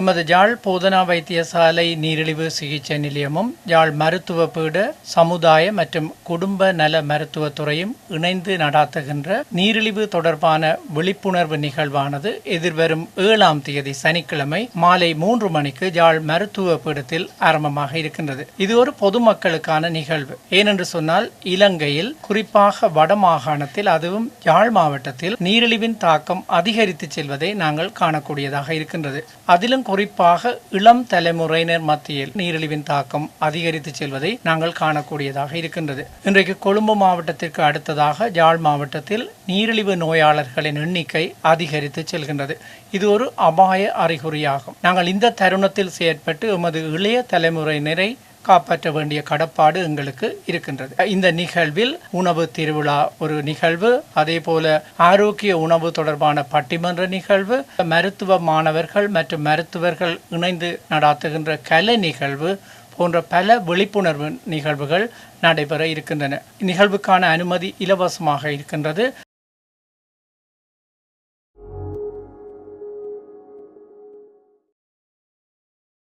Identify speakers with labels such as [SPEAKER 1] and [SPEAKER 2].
[SPEAKER 1] எமது ஜாழ் போதனா வைத்தியசாலை நீரிழிவு சிகிச்சை நிலையமும் ஜாழ் மருத்துவ பீட சமுதாய மற்றும் குடும்ப நல மருத்துவத்துறையும் இணைந்து நடாத்துகின்ற நீரிழிவு தொடர்பான விழிப்புணர்வு நிகழ்வானது எதிர்வரும் ஏழாம் தேதி சனிக்கிழமை மாலை மூன்று மணிக்கு ஜாழ் மருத்துவ பீடத்தில் ஆரம்பமாக இருக்கின்றது. இது ஒரு பொதுமக்களுக்கான நிகழ்வு. ஏனென்று சொன்னால் இலங்கையில் குறிப்பாக வடமாகாணத்தில் அதுவும் யாழ் மாவட்டத்தில் நீரிழிவின் தாக்கம் அதிகரித்து செல்வதை நாங்கள் காணக்கூடியதாக இருக்கின்றது. அதிலும் குறிப்பாக இளம் தலைமுறையினர் மத்தியில் நீரிழிவின் தாக்கம் அதிகரித்து செல்வதை நாங்கள் காணக்கூடியதாக இருக்கின்றது. இன்றைக்கு கொழும்பு மாவட்டத்திற்கு அடுத்ததாக யாழ் மாவட்டத்தில் நீரிழிவு நோயாளர்களின் எண்ணிக்கை அதிகரித்து செல்கின்றது. இது ஒரு அபாய அறிகுறியாகும். நாங்கள் இந்த தருணத்தில் செயற்பட்டு எமது இளைய தலைமுறையினரை காப்பாற்ற வேண்டிய கடப்பாடு எங்களுக்கு இருக்கின்றது. இந்த நிகழ்வில் உணவு திருவிழா ஒரு நிகழ்வு அதே போல ஆரோக்கிய உணவு தொடர்பான பட்டிமன்ற நிகழ்வு மருத்துவ மாணவர்கள் மற்றும் மருத்துவர்கள் இணைந்து நடாத்துகின்ற கலை நிகழ்வு போன்ற பல விழிப்புணர்வு நிகழ்வுகள் நடைபெற இருக்கின்றன. நிகழ்வுக்கான அனுமதி இலவசமாக இருக்கின்றது.